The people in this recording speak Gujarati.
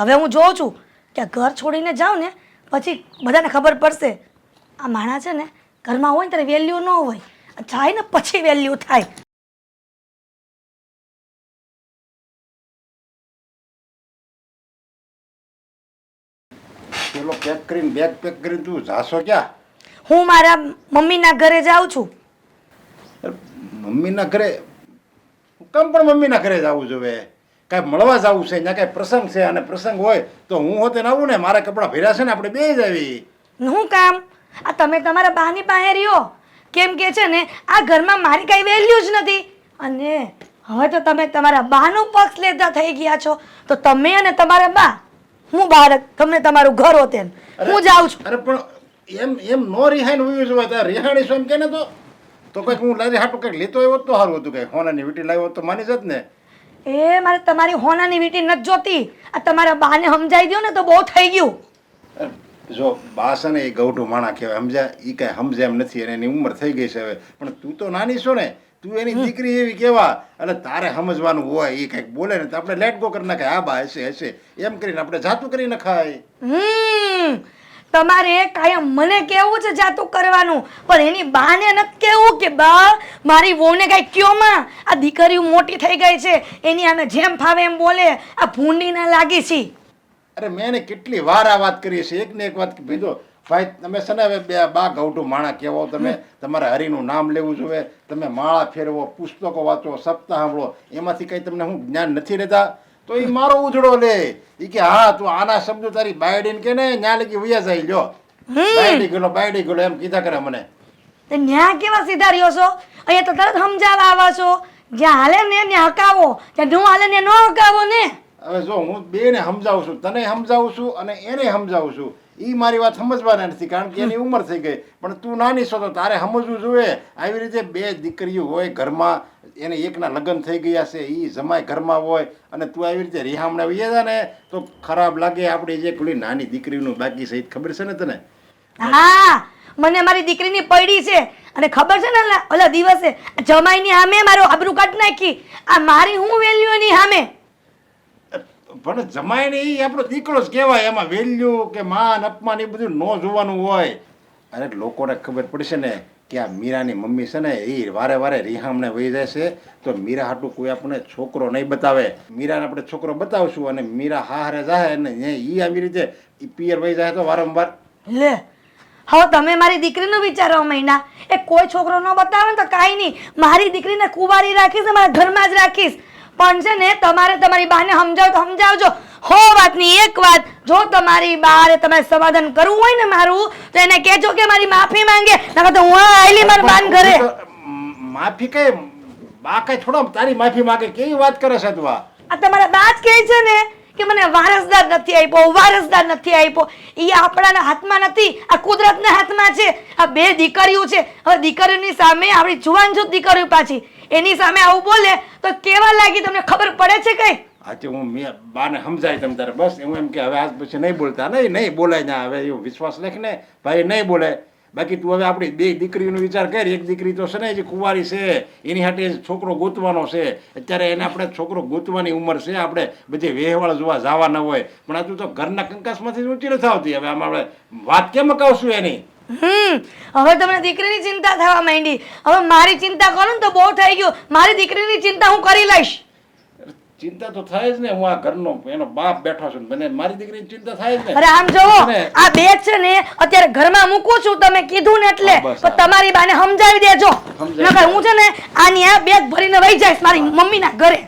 હવે હું જોઉં છું કે ઘર છોડીને જાઉં ને પછી બધાને ખબર પડશે. આ માણસ છે ને ઘરમાં હોય ને ત્યારે વેલ્યુ ન હોય. જાય ને પછી વેલ્યુ થાય. પેલો પેક કરીને બેગ પેક કરીને તું જાશો ક્યાં? હું મારા મમ્મીના ઘરે જાઉં છું. મમ્મીના ઘરે? કેમ પણ મમ્મીના ઘરે જવું જોઈએ કાંઈ મળવા જવું છે ત્યાં કાંઈ પ્રસંગ છે અને પ્રસંગ હોય તો હું હોતે આવું ને મારા કપડાં ભેરા છે ને આપણે બે જ આવી. હું કામ? આ તમે તમારા બાની પાસે રહ્યો. કેમ કે છે ને આ ઘરમાં મારી કાંઈ વેલ્યુ જ નથી. અને હવે તો તમે તમારા બાનું પક્ષ લેતા થઈ ગયા છો. તો તમે અને તમારા બા હું બાળક તમને તમારું ઘર હોતે. હું જાઉં છું. અરે પણ એમ એમ નો રિહાઈન હોય છે રિહાણી છો એમ કે ને તો? તો કંઈક હું લારી હાટું કંઈક લેતો આવ્યો તો સારું હતું કંઈક હોનાની વીટી લાવ્યો તો માની જત ને. એ મારે તમારી હોનાની વીટી નથી જોતી. આ તમારા બાને સમજાઈ દો ને તો બહુ થઈ ગયું. જો બા છે ને એ ગૌઠું માણા કહેવાય. સમજ્યા? એ કાંઈ સમજે એમ નથી. અને એની ઉંમર થઈ ગઈ છે હવે. પણ તું તો નાની છો ને. તું એની દીકરી એવી કેવા? એટલે તારે સમજવાનું હોય એ કંઈક બોલે ને તો આપણે લેટ ગો કરી નાખાય. આ બા હશે હશે. એમ કરીને આપણે જાતું કરી નખાય. હમ. તમારે કાયમ મને કેવું છે જાતું કરવાનું? પણ એની બાને નથી કેવું કે બા મારી વહુને કાંઈ કયો માં? આ દીકરીઓ મોટી થઈ ગઈ છે. એની આમે જેમ ફાવે એમ બોલે. આ ભૂંડી ના લાગી છે. અરે મેં એને કેટલી વાર આ વાત કરી છે. એક ને એક વાત ભીજો ભાઈ તમે છે ને બે બા ગૌટું માણા કહેવો તમે તમારે હરિનું નામ લેવું જોઈએ તમે માળા ફેરવો પુસ્તકો વાંચો સપ્તાહ સાંભળો. એમાંથી કંઈ તમને હું જ્ઞાન નથી લેતા તો એ મારો ઉજળો લે. એ કે હા તું આના શબ્દો તારી બાયડીને કે ને ન્યા લગી વયા જાય લ્યો. બાયડી ગયો બાયડી ગયો એમ કીધા કરે મને. તે ન્યા કેવા સીધા રહ્યો છો? અહીંયા તો તરત સમજાવવા આવા છો. જ્યાં હાલે ને એને હકાવો. જ્યાં ન હાલે ને ન હકાવો ને. હવે જો હું બેને સમજાવું છું તને સમજાવું છું અને એને સમજાવું છું. એ મારી વાત સમજવાના નથી કારણ કે એની ઉંમર થઈ ગઈ. પણ તું નાની છો તો તારે સમજવું જોઈએ. આવી રીતે બે દીકરીઓ હોય ઘરમાં એને એકના લગ્ન થઈ ગયા છે એ જમાય ઘરમાં હોય અને તું આવી રીતે રિહામણે આવી જાય ને તો ખરાબ લાગે આપણે જે પેલી નાની દીકરીનું બાકી છે ખબર છે ને તને? હા મને મારી દીકરીની પડી છે. અને ખબર છે ને ઓલા- ઓલા દિવસે જમાઈની સામે મારો આબરૂ કાઢ નાખી. આ મારી હું વેલ્યુની સામે પણ જમાય નહીં એ આપણો દીકરો જ કહેવાય, એમાં વેલ્યુ કે માન, અપમાન એ બધું ન જોવાનું હોય. અને લોકોને ખબર પડશે ને કે આ મીરાની મમ્મી છે ને એ વારે વારે રિહામણે વહી જાય છે. તો મીરા હાટું કોઈ આપણને છોકરો નહીં બતાવે. મીરાને આપણે છોકરો બતાવશું અને મીરા હારે જાય ને એ આવી રીતે એ પિયર વહી જાય તો વારંવાર. લે, હવે તમે મારી દીકરીનું વિચારો મહિના એ કોઈ છોકરો ન બતાવે તો કાંઈ નહીં. મારી દીકરીને કુંવારી રાખીશ મારા ઘરમાં જ રાખીશ. પણ છે ને તમારે તમારી બાને સમજાવ તો સમજાવજો. હો વાતની એક વાત જો તમારી બારે તમારે સમાધાન કરવું હોય ને મારું તો એને કહેજો કે મારી માફી માંગે નકર તો હું આયલી માર બાન ઘરે. માફી કે બા કઈ થોડો તારી માફી માંગે કેવી વાત કરે છે તું આ? આ તમારા બા જ કહે છે ને કે મને વારસદાર નથી આપ્યો વારસદાર નથી આપ્યો એ આપણાના હાથમાં નથી, આ કુદરતના હાથમાં છે. આ બે દીકરીઓ છે. હવે દીકરીઓની સામે આપણી જુવાન જૂથ દીકરીઓ પાછી, એની સામે આવું બોલે, તો કેવા લાગી તમને ખબર પડે છે કઈ? આજે હું મેં, બાને સમજાય તમ તારે. બસ હું એમ કે હવે આજ પછી નહીં બોલતા. નહીં નહીં બોલાય ના. હવે એવું વિશ્વાસ લેખ ને. ભાઈ, નહીં બોલે બાકી તું હવે આપણી બે દીકરીનો વિચાર કર. એક દીકરી તો છે ને જે કુંવારી છે. એની હાટે છોકરો ગોતવાનો છે. અત્યારે એને આપણે છોકરો ગોતવાની ઉંમર છે. આપણે બધી વેહવાળ જોવા જવાના હોય. પણ આ તું તો ઘરના કંકાસમાંથી ઊંચી નથી આવતી. હવે આમાં આપણે વાત કેમ કહું એની? હવે તમને દીકરીની ચિંતા થવા માંડી. હવે મારી ચિંતા કરો ને તો બહુ થઈ ગયું. મારી દીકરીની ચિંતા હું કરી લઈશ. ચિંતા તો થાય જ ને હું આ ઘરનો એનો બાપ બેઠો છું. મને મારી દીકરીની ચિંતા થાય જ ને. અરે આમ જોવો આ બે છે ને અત્યારે ઘરમાં મૂકું છું તમે કીધું ને એટલે. પણ તમારી બાને સમજાવી દેજો. નકર હું છે ને આની આ બેગ ભરીને વહી જઈશ મારી મમ્મીના ઘરે.